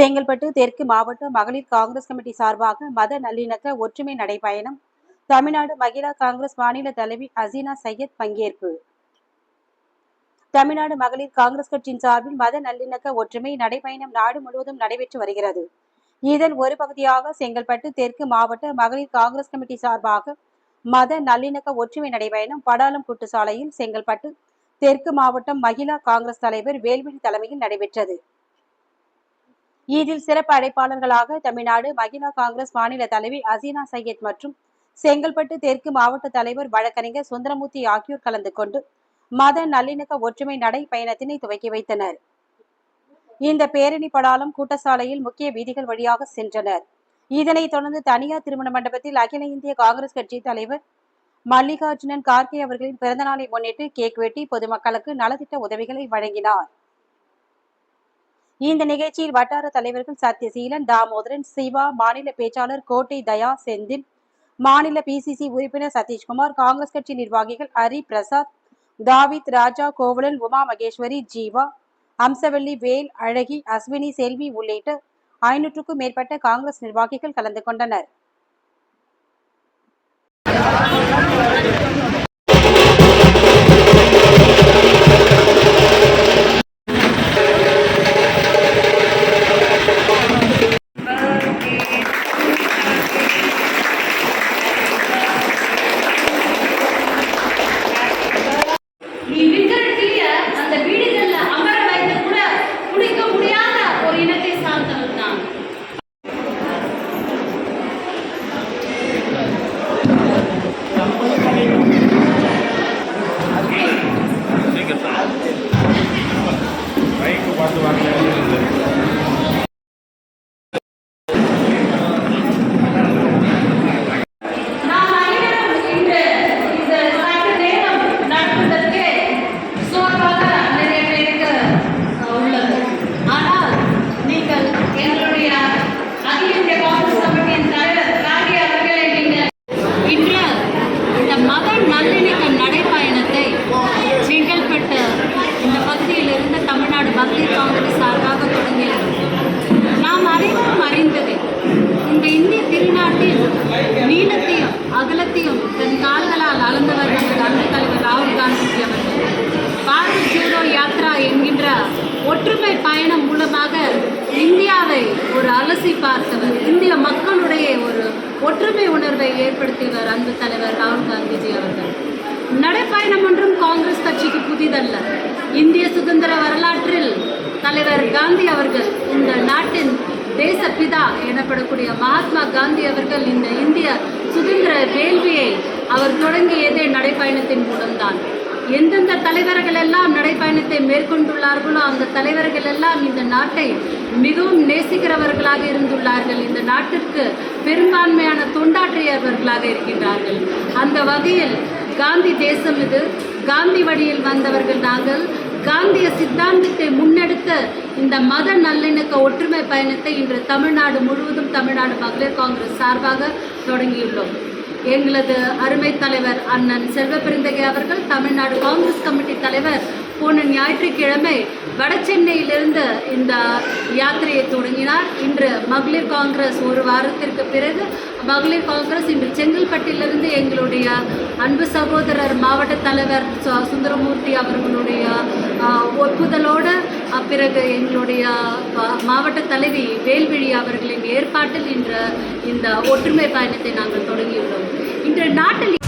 செங்கல்பட்டு தெற்கு மாவட்ட மகளிர் காங்கிரஸ் கமிட்டி சார்பாக மத நல்லிணக்க ஒற்றுமை நடைபயணம். தமிழ்நாடு மகிழா காங்கிரஸ் மாநில தலைவி அசீனா சையத் பங்கேற்பு. தமிழ்நாடு மகளிர் காங்கிரஸ் கட்சியின் சார்பில் மத நல்லிணக்க ஒற்றுமை நடைபயணம் நாடு முழுவதும் நடைபெற்று வருகிறது. இதன் ஒரு பகுதியாக செங்கல்பட்டு தெற்கு மாவட்ட மகளிர் காங்கிரஸ் கமிட்டி சார்பாக மத நல்லிணக்க ஒற்றுமை நடைபயணம் படாலம் கூட்டு சாலையில் செங்கல்பட்டு தெற்கு மாவட்டம் மகிழா காங்கிரஸ் தலைவர் வேல்விழி தலைமையில் நடைபெற்றது. இதில் சிறப்பு அழைப்பாளர்களாக தமிழ்நாடு மகிழா காங்கிரஸ் மாநில தலைவி அசீனா சையத் மற்றும் செங்கல்பட்டு தெற்கு மாவட்ட தலைவர் வழக்கறிஞர் சுந்தரமூர்த்தி ஆகியோர் கலந்து கொண்டு மத நல்லிணக்க ஒற்றுமை நடை பயணத்தினை துவக்கி வைத்தனர். இந்த பேரணி படாலம் கூட்டசாலையில் முக்கிய வீதிகள் வழியாக சென்றனர். இதனைத் தொடர்ந்து தனியார் திருமண மண்டபத்தில் அகில இந்திய காங்கிரஸ் கட்சி தலைவர் மல்லிகார்ஜுனன் கார்கே அவர்களின் பிறந்தநாளை முன்னிட்டு கேக் வெட்டி பொதுமக்களுக்கு நலத்திட்ட உதவிகளை வழங்கினார். இந்த நிகழ்ச்சியில் வட்டார தலைவர்கள் சத்யசீலன் தாமோதரன் சிவா மாநில பேச்சாளர் கோட்டை தயா செந்தில் மாநில பிசிசி உறுப்பினர் சதீஷ்குமார் காங்கிரஸ் கட்சி நிர்வாகிகள் ஹரி பிரசாத் தாவித் ராஜா கோவலன் உமா மகேஸ்வரி ஜீவா அம்சவல்லி வேல் அழகி அஸ்வினி செல்வி உள்ளிட்ட ஐநூற்றுக்கும் மேற்பட்ட காங்கிரஸ் நிர்வாகிகள் கலந்து கொண்டனர். ஒரு பார்த்தவர் இந்திய மக்களுடைய ஒரு ஒற்றுமை உணர்வை ஏற்படுத்தியவர் அன்பு தலைவர் ராகுல் காந்திஜி அவர்கள். நடைப்பயணம் ஒன்றும் காங்கிரஸ் கட்சிக்கு புதிதல்ல. இந்திய சுதந்திர வரலாற்றில் தலைவர் காந்தி அவர்கள் இந்த நாட்டின் தேசப்பிதா எனப்படக்கூடிய மகாத்மா காந்தி அவர்கள் இந்த இந்திய சுதந்திர வேள்வியை அவர் தொடங்கியதே நடைப்பயணத்தின் மூலம்தான். எந்தெந்த தலைவர்கள் எல்லாம் நடைப்பயணத்தை மேற்கொண்டுள்ளார்களோ அந்த தலைவர்கள் எல்லாம் இந்த நாட்டை மிகவும் நேசிக்கிறவர்களாக இருந்துள்ளார்கள். இந்த நாட்டிற்கு பெரும்பான்மையான தொண்டாற்றியவர்களாக இருக்கின்றார்கள். அந்த வகையில் காந்தி தேசம் இது. காந்தி வழியில் வந்தவர்கள் நாங்கள். காந்திய சித்தாந்தத்தை முன்னெடுத்த இந்த மத நல்லிணக்க ஒற்றுமை பயணத்தை இன்று தமிழ்நாடு முழுவதும் தமிழ்நாடு மகளிர் காங்கிரஸ் சார்பாக தொடங்கியுள்ளோம். எங்களது அருமை தலைவர் அண்ணன் செல்வபெருந்தகை அவர்கள் தமிழ்நாடு காங்கிரஸ் கமிட்டி தலைவர் போன ஞாயிற்றுக்கிழமை வட சென்னையிலிருந்து இந்த யாத்திரையை தொடங்கினார். இன்று மகளிர் காங்கிரஸ் ஒரு வாரத்திற்கு பிறகு மகளிர் காங்கிரஸ் இன்று செங்கல்பட்டிலிருந்து எங்களுடைய அன்பு சகோதரர் மாவட்ட தலைவர் சு- சுந்தரமூர்த்தி அவர்களுடைய ஒப்புதலோடு பிறகு எங்களுடைய மாவட்ட தலைவி வேல்விழி அவர்களின் ஏற்பாட்டில் இன்று இந்த ஒற்றுமை பயணத்தை நாங்கள் தொடங்கியுள்ளோம். இன்று நாட்டில்